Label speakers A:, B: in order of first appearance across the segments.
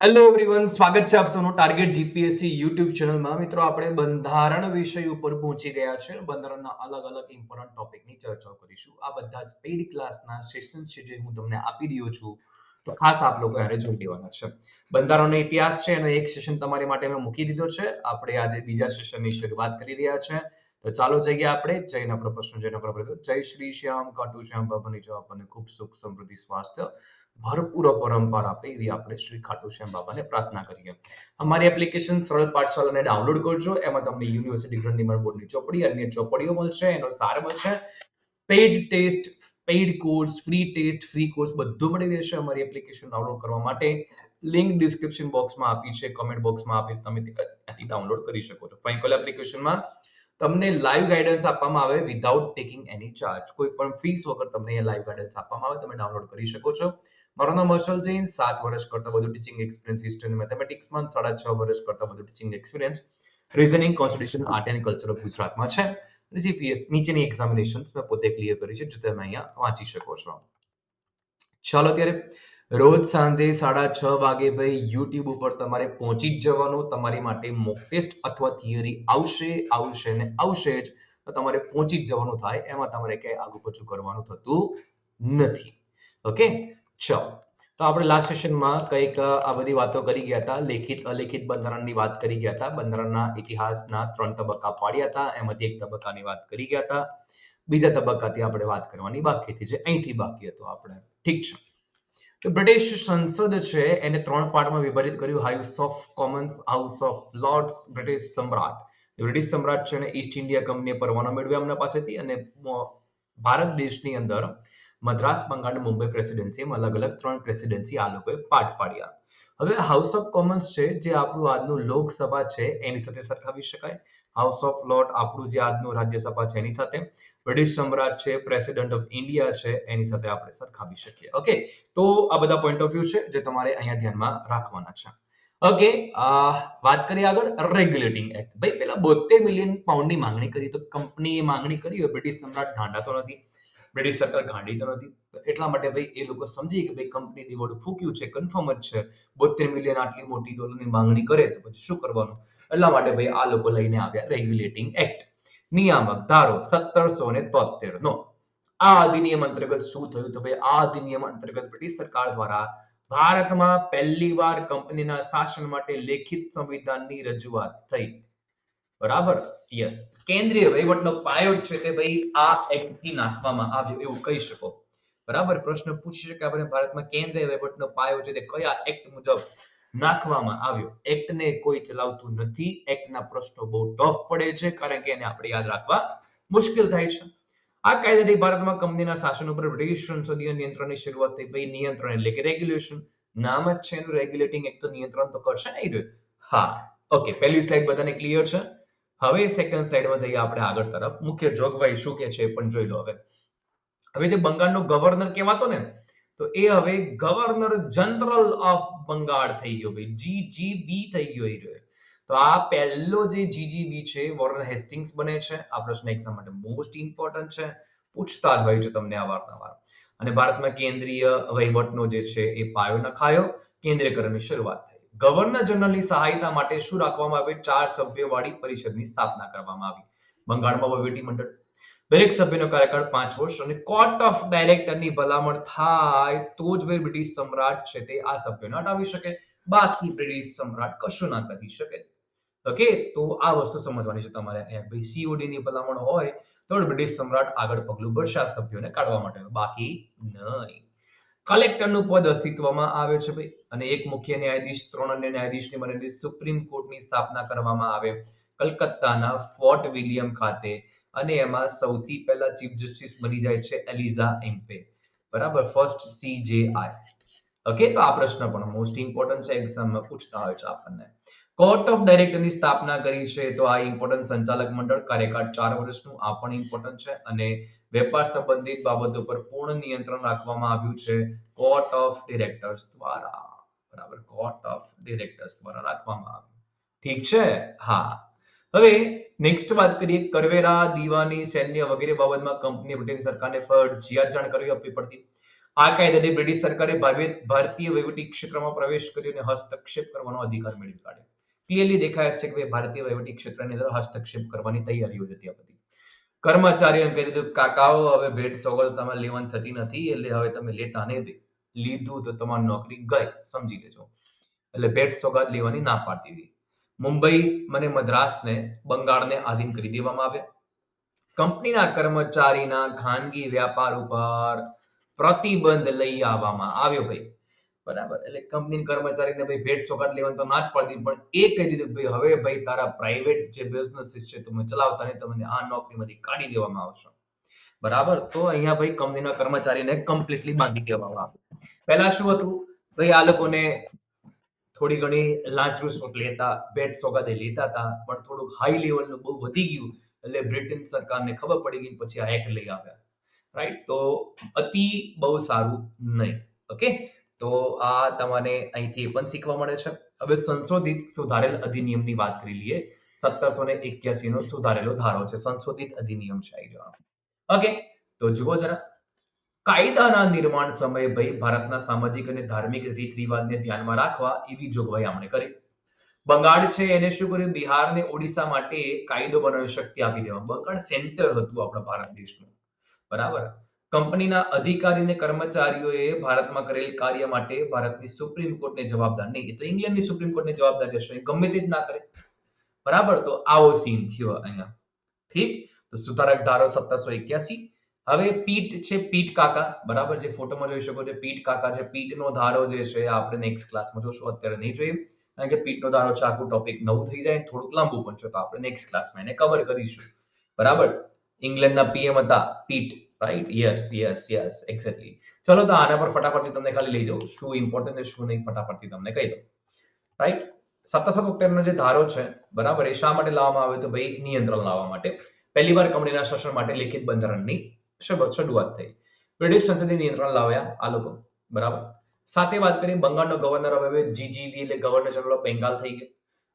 A: Hello everyone સ્વાગત છે આપ સૌનું ટાર્ગેટ જીપીએસસી યુટ્યુબ ચેનલમાં મિત્રો, આપણે બંધારણ વિષય ઉપર પહોંચી ગયા છે. બંધારણના અલગ અલગ ઇમ્પોર્ટન્ટ ટોપિકની ચર્ચા કરીશું. આ બધા જ પેઇડ ક્લાસના સેશન છે જે હું તમને આપી રહ્યો છું. તો ખાસ આપ લોકો યારે જોઈ લેવાના છે. બંધારણનો ઇતિહાસ છે, એનો એક સેશન તમારી માટે મેં મૂકી દીધો છે. આપણે આજે બીજા સેશનની શરૂઆત કરી રહ્યા છે. તો ચાલો જઈએ આપણે. જઈને આપણો પ્રશ્ન જઈને આપણે જય શ્રી શ્યામ કાટુ શ્યામ બાબાની જો આપણને ખૂબ સુખ, સમૃદ્ધિ, સ્વાસ્થ્ય ભરપૂર પરંપરા આપે એવી આપણે શ્રી ખાટુ શ્યામ બાબાને પ્રાર્થના કરીએ. અમારી એપ્લિકેશન સરળ પાઠશાલાને ડાઉનલોડ કરજો. એમાં તમને યુનિવર્સિટી ગ્રંથિમાળ બોર્ડની ચોપડી, અન્ય ચોપડીઓ મળશે, એનો સાર મળશે. Paid test paid course free test free course બધું મળી રહેશે અમારી એપ્લિકેશન ડાઉનલોડ કરવા માટે. લિંક ડિસ્ક્રિપ્શન બોક્સમાં આપી છે કમેન્ટ બોક્સમાં આપી, તમે ત્યાંથી ડાઉનલોડ કરી શકો છો. ફાઇનકોલ એપ્લિકેશનમાં તમને લાઈવ ગાઈડન્સ આપવામાં આવે વિધાઉટ ટેકિંગ એની ચાર્જ કોઈ પણ ફીસ વગર તમને લાઈવ ગાઈડન્સ આપવામાં આવે, તમે ડાઉનલોડ કરી શકો છો. મારું નામ હર્ષલ જૈન સાત વર્ષ કરતા વધુ ટીચિંગ એક્સપિરિયન્સ હિસ્ટ્રી અને મેથેમેટિક્સમાં સાડા છ વર્ષ કરતા વધુ teaching experience reasoning constitution art and culture of ગુજરાતમાં છે. અને જીપીએસ નીચેની એક્ઝામિનેશન્સ મેં પોતે ક્લિયર કરી છે, જો તમે અહીંયા વાંચી શકો છો. ચાલો ત્યારે રોજ સાંજે સાડા છ વાગે ભાઈ યુટ્યુબ ઉપર તમારે પહોંચી જ જવાનું. તમારી માટે મોક ટેસ્ટ અથવા થિયરી આવશે આવશે ને આવશે જ. તો તમારે પહોંચી જ જવાનું થાય. એમાં તમારે ક્યાંય આગુ પાછું કરવાનું થતું નથી. ઓકે ચલો તો આપણે લાસ્ટ સેશનમાં કંઈક આ બધી વાતો કરી ગયા હતા. લેખિત, અલેખિત બંધારણની વાત કરી ગયા હતા. બંધારણના ઇતિહાસના ત્રણ તબક્કા પાડ્યા હતા. એમાંથી એક તબક્કાની વાત કરી ગયા હતા. બીજા તબક્કાથી આપણે વાત કરવાની બાકી હતી, જે અહીંથી બાકી હતો આપણે. ઠીક છે. તો બ્રિટિશ સંસદ છે, એને ત્રણ પાર્ટમાં વિભાજિત કર્યું. House of Commons House of Lords British સમ્રાટ બ્રિટિશ સમ્રાટ છે ને ઈસ્ટ ઇન્ડિયા કંપનીએ પરવાનો મેળવ્યો એમના પાસેથી અને ભારત દેશની અંદર મદ્રાસ, બંગાળ, મુંબઈ પ્રેસિડેન્સી એમ અલગ અલગ ત્રણ પ્રેસિડેન્સી આ લોકોએ પાઠ પાડ્યા. હવે હાઉસ ઓફ કોમન્સ છે, જે આપણું આજનું લોકસભા છે, એની સાથે સરખાવી શકાય. હાઉસ ઓફ લોર્ડ આપણું જે આજનું રાજ્યસભા છે, એની સાથે. બ્રિટિશ સમ્રાટ છે પ્રેસિડેન્ટ ઓફ ઇન્ડિયા છે, એની સાથે આપણે સરખાવી શકીએ. ઓકે તો આ બધા પોઈન્ટ ઓફ વ્યૂ છે, જે તમારે અહીંયા ધ્યાનમાં રાખવાના છે. ઓકે વાત કરીએ આગળ રેગ્યુલેટિંગ એક્ટ ભાઈ, પેલા બોતેર મિલિયન પાઉન્ડની માંગણી કરી, તો કંપનીએ માંગણી કરી હોય બ્રિટિશ સમ્રાટ ગાંડા તો નથી. બ્રિટિશ સરકાર ગાંડી તો નથી. એટલા માટે ભાઈ એ લોકો સમજી કે ભાઈ કંપની દિવાળું ફૂક્યું છે કન્ફર્મ જ છે. બોતેર મિલિયન આટલી મોટી ડોલરની માંગણી કરે તો પછી શું કરવાનું? એટલા માટે ભાઈ આ લોકો લઈને આવ્યા રેગ્યુલેટિંગ એક્ટ નિયામક ધારો સત્તરસો ને તોતેર નો. આ અધિનિયમ અંતર્ગત શું થયું? તો ભાઈ આ અધિનિયમ અંતર્ગત બ્રિટિશ સરકાર દ્વારા ભારતમાં પહેલી વાર કંપનીના શાસન માટે લેખિત સંવિધાનની રજૂઆત થઈ. બરાબર? યસ કેન્દ્રીય વહીવટનો પાયો છે તે ભાઈ આ એક્ટથી નાખવામાં આવ્યો એવું કહી શકો. બરાબર? પ્રશ્ન પૂછી શકે આપણે ભારતમાં કેન્દ્રીય વહીવટનો પાયો છે તે કયા એક્ટ મુજબ નાખવામાં આવ્યો? એક્ટને કોઈ ચલાવતું નથી. એક્ટના પ્રશ્નો બહુ ટફ પડે છે કારણ કે એને આપણે યાદ રાખવા મુશ્કેલ થાય છે. આ કાયદાથી ભારતમાં કંપનીના શાસન ઉપર બ્રિટિશ સંસદીય નિયંત્રણની શરૂઆત થઈ ભાઈ નિયંત્રણ એટલે કે રેગ્યુલેશન. નામ જ છે એનું. રેગ્યુલેટિંગ એક તો નિયંત્રણ તો કરશે નહીં રહ્યું. હા. ઓકે પહેલી સ્લાઇડ બધાને ક્લિયર છે? હવે સેકન્ડ સ્લાઇડમાં જઈએ આપણે આગળ તરફ. મુખ્ય જોગવાઈ શું કે છે પણ જોઈ લો હવે. હવે જે બંગાળનો ગવર્નર કહેવાતો ને, તો એ હવે ગવર્નર જનરલ ઓફ બંગાળ થઈ ગયો ભાઈ. જીજીબી થઈ ગયો એ તો આ પહેલો જે જીજીબી છે વોરન હેસ્ટિંગ્સ બને છે. આ પ્રશ્ન એક્ઝામ માટે મોસ્ટ ઇમ્પોર્ટન્ટ છે. પૂછતા જ હોય છે તમને અવારનવાર અને ભારતમાં કેન્દ્રીય વહીવટનો જે છે એ પાયો નખાયો. કેન્દ્રીયકરણની શરૂઆત થઈ. ગવર્નર જનરલની સહાયતા માટે શું રાખવામાં આવે? ચાર સભ્યવાળી પરિષદની સ્થાપના કરવામાં આવી. બંગાળમાં વહીવટી મંડળ. દરેક સભ્યનો કાર્યકાળ પાંચ વર્ષ અને કોર્ટ ઓફ ડાયરેક્ટરની ભલામણ થાય તો જ બ્રિટિશ સમ્રાટ છે તે આ સભ્યોને હટાવી શકે. બાકી બ્રિટિશ સમ્રાટ કશું ના કરી શકે. ઓકે? તો આ વસ્તુ સમજવાની છે તમારે. અહીંયા ભાઈ સીઓડી ની ભલામણ હોય તો બ્રિટિશ સમ્રાટ આગળ પગલું ભરશે આ સભ્યોને કાઢવા માટે. બાકી નહીં. કલેક્ટરનું પદ અસ્તિત્વમાં આવે છે ભાઈ. અને એક મુખ્ય ન્યાયાધીશ, ત્રણ અન્ય ન્યાયાધીશને બનેલી સુપ્રીમ કોર્ટની સ્થાપના કરવામાં આવે કલકત્તાના ફોર્ટ વિલિયમ ખાતે. અને એમાં સૌથી પહેલા ચીફ જસ્ટિસ બની જાય છે એલિઝા એમ્પે. બરાબર? ફર્સ્ટ સીજેઆઈ ઓકે તો આ પ્રશ્ન પણ મોસ્ટ ઇમ્પોર્ટન્ટ છે એક્ઝામમાં પૂછતા હોય છે આપણને. કોર્ટ ઓફ ડાયરેક્ટરની સ્થાપના કરી છે, તો આ ઇમ્પોર્ટન્ટ સંચાલક મંડળ કાર્યકાળ ચાર વર્ષનું, આ પણ ઇમ્પોર્ટન્ટ છે. અને વેપાર સંબંધિત બાબતો પર પૂર્ણ નિયંત્રણ રાખવામાં આવ્યું છે કોર્ટ ઓફ ડિરેક્ટર્સ દ્વારા. બરાબર કોર્ટ ઓફ ડિરેક્ટર્સ દ્વારા રાખવામાં આવ્યું. ઠીક છે? હા. હવે નેક્સ્ટ વાત કરીએ કરવેરા, દીવાની, સૈન્ય વગેરે બાબતમાં કંપની બ્રિટન સરકારને ફરજિયાત જાણકારી આપવી પડતી. આ કાયદાથી બ્રિટિશ સરકારે ભારતીય વહીવટી ક્ષેત્રમાં પ્રવેશ કર્યો અને હસ્તક્ષેપ કરવાનો અધિકાર મેળવી કાઢ્યો. ક્લિયરલી દેખાય છે કે ભાઈ ભારતીય વહીવટી ક્ષેત્રની અંદર હસ્તક્ષેપ કરવાની તૈયારીઓ હતી આ બધી. કર્મચારીઓને કહી દીધું કાકાઓ, હવે ભેટ સોગંદ તમારે લેવાની થતી નથી, એટલે હવે તમે લેતા નહીં લીધું તો તમારી નોકરી ગઈ, સમજી લેજો. એટલે ભેટ સોગાદ લેવાની ના પાડતી હતી. મુંબઈ મને મદ્રાસને બંગાળને આધીન કરી દેવામાં આવ્યા. કંપનીના કર્મચારીના ખાનગી વ્યાપાર ઉપર પ્રતિબંધ લઈ આવવામાં આવ્યો ભાઈ. બરાબર. એટલે કંપની કર્મચારીને ભાઈ ભેટ સોગાદ લેવાનું તો ના જ પડતી, પણ એ કહી દીધું ભાઈ, હવે ભાઈ તારા પ્રાઇવેટ જે બિઝનેસીસ છે તમે ચલાવતા નહીં, તમને આ નોકરીમાંથી કાઢી દેવામાં આવશે. બરાબર? તો અહીંયા ભાઈ કંપનીના કર્મચારીને કમ્પ્લીટલી બાંધી દેવામાં આવે. પહેલા શું હતું? ભાઈ આ લોકોને થોડી ઘણી લાંચ રૂસવટ લેતા, ભેટ સોગાદે લેતા હતા, પણ થોડુંક હાઈ લેવલનું બહુ વધી ગયું, એટલે બ્રિટન સરકારને ખબર પડી ગઈ પછી આ એક્ટ લઈ આવ્યા. રાઈટ તો અતિ બહુ સારું નહીં. ઓકે તો આ તમને અહીંથી પણ શીખવા મળે છે. હવે સંશોધિત સુધારેલ અધિનિયમની વાત કરી લઈએ. સત્તરસો ને એક્યાસી નો સુધારેલો ધારો છે. સંશોધિત અધિનિયમ છે આવી જવાનો ઓકે તો જુઓ જરા. કાયદાના નિર્માણ સમયે ભાઈ ભારતના સામાજિક અને ધાર્મિક રીત રિવાજને ધ્યાનમાં રાખવા એવી જોગવાઈ આપણે કરી. બંગાળ છે એને શું કર્યું? બિહાર ને ઓડિશા માટે કાયદો બનાવવાની શક્તિ આપી દેવા બંગાળ સેન્ટર હતું આપણા ભારત દેશનું. બરાબર? કંપનીના અધિકારી અને કર્મચારીઓએ ભારતમાં કરેલ કાર્ય માટે ભારતની સુપ્રીમ કોર્ટને જવાબદાર નહીં તો ઇંગ્લેન્ડની સુપ્રીમ કોર્ટને જવાબદાર રહેશે ગમે તે જ ના કરે. બરાબર? તો આવો સીન થયો અહીંયા. ઠીક? તો સુધારક ધારો સત્તરસો એક્યાસી. હવે પીટ છે પીટ કાકા. બરાબર? જે ફોટોમાં જોઈ શકો છો, પીટ કાકા છે. પીટનો ધારો જે છે, આપણે નેક્સ્ટ ક્લાસમાં જોશું. અત્યારે નહીં જોઈએ. કારણ કે પીટનો ધારો છે, આખું ટોપિક નવું થઈ જાય. થોડુંક લાંબુ પણ છે, તો આપણે નેક્સ્ટ ક્લાસમાં એને કવર કરીશું. બરાબર? ઇંગ્લેન્ડના પીએમ હતા Pitt. Right yes yes yes exactly ચલો તો આના પર ફટાફટથી તમને ખાલી લઈ જાઉં. શું ઇમ્પોર્ટન્ટ છે, શું નહીં, ફટાફટથી તમને કહી દઉં. રાઈટ સત્તાસત તોતેરનો જે ધારો છે, બરાબર એ શા માટે લાવવામાં આવ્યો તો ભાઈ નિયંત્રણ લાવવા માટે. પહેલી વાર કંપનીના શાસન માટે લિખિત બંધારણની શરૂ- શરૂઆત થઈ. બ્રિટિશ સંસદે નિયંત્રણ લાવ્યા આ લોકો. બરાબર? સાથે વાત કરીએ, બંગાળનો ગવર્નર હવે જીજીબી એટલે ગવર્નર જનરલ ઓફ બેંગાલ થઈ ગયો.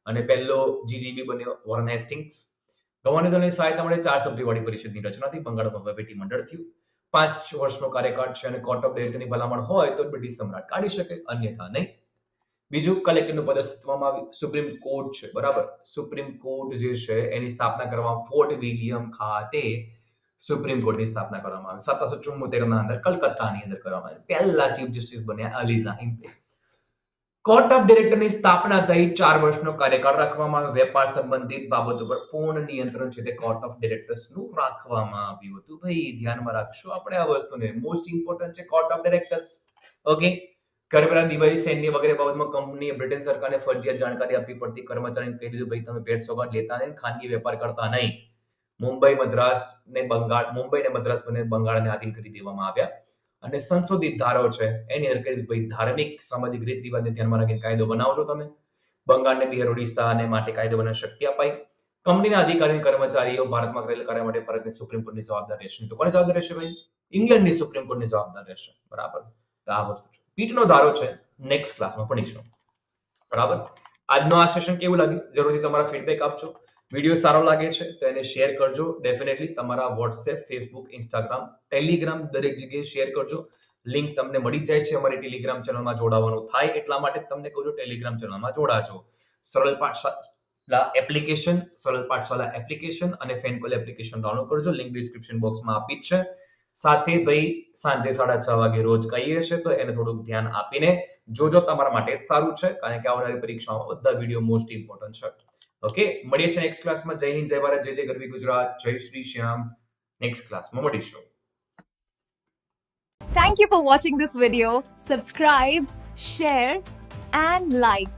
A: અને પહેલો જીજીબી બન્યો વોરન હેસ્ટિંગ્સ ગવર્નર જનરલની સહાયતા મળે ચાર સભ્યવાળી પરિષદની રચના બંગાળમાં વહીવટી મંડળ થયું. પાંચ વર્ષનો કાર્યકાળ છે અને કોર્ટ ઓફ ડિરેક્ટરની ભલામણ હોય તો બ્રિટિશ સમ્રાટ કાઢી શકે, અન્યથા નહીં. બીજું કલેક્ટરનું પદ અસ્તિત્વમાં આવ્યું. સુપ્રીમ કોર્ટ છે, બરાબર. સુપ્રીમ કોર્ટ જે છે, એની સ્થાપના કરવામાં ફોર્ટ વિલિયમ ખાતે સુપ્રીમ કોર્ટની સ્થાપના કરવામાં આવી. સત્તરસો ચુમ્મોતેર ના અંદર કલકત્તાની અંદર કરવામાં આવી. પહેલા ચીફ જસ્ટિસ બન્યા અલીઝા હિન્દે. કોર્ટ ઓફ ડિરેક્ટરની સ્થાપના થઈ ચાર વર્ષનો કાર્યકાળ રાખવામાં આવ્યો. વેપાર સંબંધિત બાબતો પર પૂર્ણ નિયંત્રણ છે તે કોર્ટ ઓફ ડિરેક્ટર્સનું રાખવામાં આવ્યું હતું. ભાઈ, ધ્યાનમાં રાખશું આપણે આ વસ્તુને. મોસ્ટ ઇમ્પોર્ટન્ટ છે કોર્ટ ઓફ ડિરેક્ટર્સ ઓકે કરવેરા દિવાળી, સૈન્ય વગેરે બાબતમાં કંપનીએ બ્રિટન સરકારને ફરજિયાત જાણકારી આપવી પડતી. કર્મચારીને કહી દીધું, ભાઈ, તમે ભેટ સોગાદ લેતા નહીં, ખાનગી વેપાર કરતા નહીં. મુંબઈ, મદ્રાસ ને બંગાળ, મુંબઈ ને મદ્રાસ બંને બંગાળને આધીન કરી દેવામાં આવ્યા. અને સંશોધિત ધારો છે, એની અંદર ભાઈ ધાર્મિક સામાજિક રીત રિવાજને ધ્યાનમાં રાખીને કાયદો બનાવજો તમે? બંગાળને બિહાર ઓડિશા અને માટે કાયદો બનાવવાની શક્તિ અપાઈ. કંપનીના અધિકારી કર્મચારીઓ ભારતમાં કરેલ કાર્ય માટે ભારતની સુપ્રીમ કોર્ટની જવાબદાર રહેશે. તો કોને જવાબદાર રહેશે ભાઈ? ઇંગ્લેન્ડની સુપ્રીમ કોર્ટની જવાબદાર રહેશે. બરાબર. તો આ વસ્તુ છે. પીટનો ધારો છે નેક્સ્ટ ક્લાસમાં ભણીશું. બરાબર? આજનો આ સેશન કેવું લાગ્યું? જરૂરથી તમારા ફીડબેક આપજો. વીડિયો સારો લાગે છે તો એને શેર કરજો. ડેફિનેટલી તમારા વોટ્સએપ ફેસબુક ઇન્સ્ટાગ્રામ ટેલિગ્રામ દરેક જગ્યાએ શેર કરજો. લિંક તમને મળી જાય છે અમારી ટેલિગ્રામ ચેનલમાં જોડાવાનું થાય એટલા માટે તમને કહું છું ટેલિગ્રામ ચેનલમાં જોડાજો. સરળ પાઠશાલા એપ્લિકેશન સરળ પાઠશાલા એપ્લિકેશન અને ફેનકોલ એપ્લિકેશન ડાઉનલોડ કરજો. લિંક ડિસ્ક્રિપ્શન બોક્સમાં આપી જ છે. સાથે ભાઈ સાંજે સાડા છ વાગે રોજ કહીએ છે તો એને થોડુંક ધ્યાન આપીને જોજો. તમારા માટે સારું છે કારણ કે આવનારી પરીક્ષામાં બધા વીડિયો મોસ્ટ ઇમ્પોર્ટન્ટ છે. ઓકે મળીએ છીએ નેક્સ્ટ ક્લાસમાં જય હિન્દ જય ભારત જય જય ગરવી ગુજરાત જય શ્રી શ્યામ નેક્સ્ટ ક્લાસમાં મળીશું
B: Thank you for watching this video. Subscribe, share, and like.